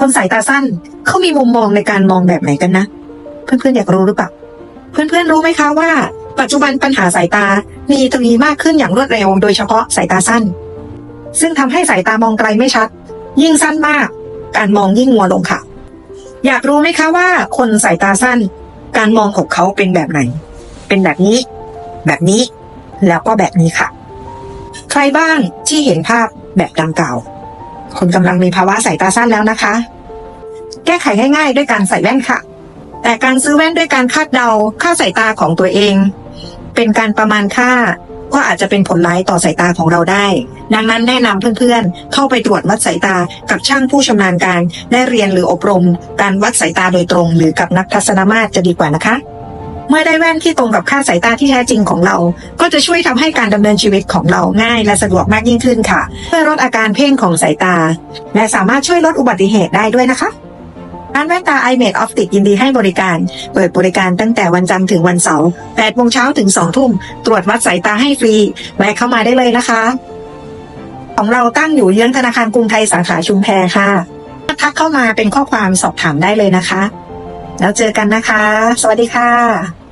คนสายตาสั้นเขามีมุมมองในการมองแบบไหนกันนะ เพื่อนๆอยากรู้หรือเปล่าเพื่อนๆรู้ไหมคะว่า ปัจจุบันปัญหาสายตา มีทวีมากขึ้นอย่างรวดเร็ว โดยเฉพาะสายตาสั้น ซึ่งทำให้สายตามองไกลไม่ชัด ยิ่งสั้นมาก การมองยิ่งมัวลงค่ะ อยากรู้ไหมคะว่า คนสายตาสั้น การมองของเขาเป็นแบบไหน เป็นแบบนี้ แบบนี้ แล้วก็แบบนี้ค่ะ ใครบ้างที่เห็นภาพแบบดังกล่าว คนกำลังมีภาวะสายตาสั้นแล้วนะคะ แก้ไขง่ายๆ ด้วยการใส่แว่นค่ะ แต่การซื้อแว่นด้วยการคาดเดาค่าสายตาของตัวเอง เป็นการประมาณค่าก็อาจจะเป็นผลร้ายต่อสายตาของเราได้ ดังนั้นแนะนำเพื่อนๆ เข้าไปตรวจวัดสายตากับช่างผู้ชำนาญการ ได้เรียนหรืออบรม การวัดสายตาโดยตรง หรือกับนักทัศนมาตรจะดีกว่านะคะ เมื่อได้แว่นที่ตรงกับค่าสายตาที่แท้จริงของเรา ก็จะช่วยทำให้การดำเนินชีวิตของเราง่ายและสะดวกมากยิ่งขึ้นค่ะ เพื่อลดอาการเพ่งของสายตา และสามารถช่วยลดอุบัติเหตุได้ด้วยนะคะร้านแว่นตา i m a d e Optic ยินดีให้บริการ เปิดบริการตั้งแต่วันจันทร์ถึงวันเสาร์8โมงเช้าถึง 2 ทุ่ม ตรวจวัดสายตาให้ฟรี แวะเข้ามาได้เลยนะคะ ของเราตั้งอยู่เยื้องธนาคารกรุงไทยสาขาชุมแพค่ะ ทักเข้ามาเป็นข้อความสอบถามได้เลยนะคะ แล้วเจอกันนะคะ สวัสดีค่ะ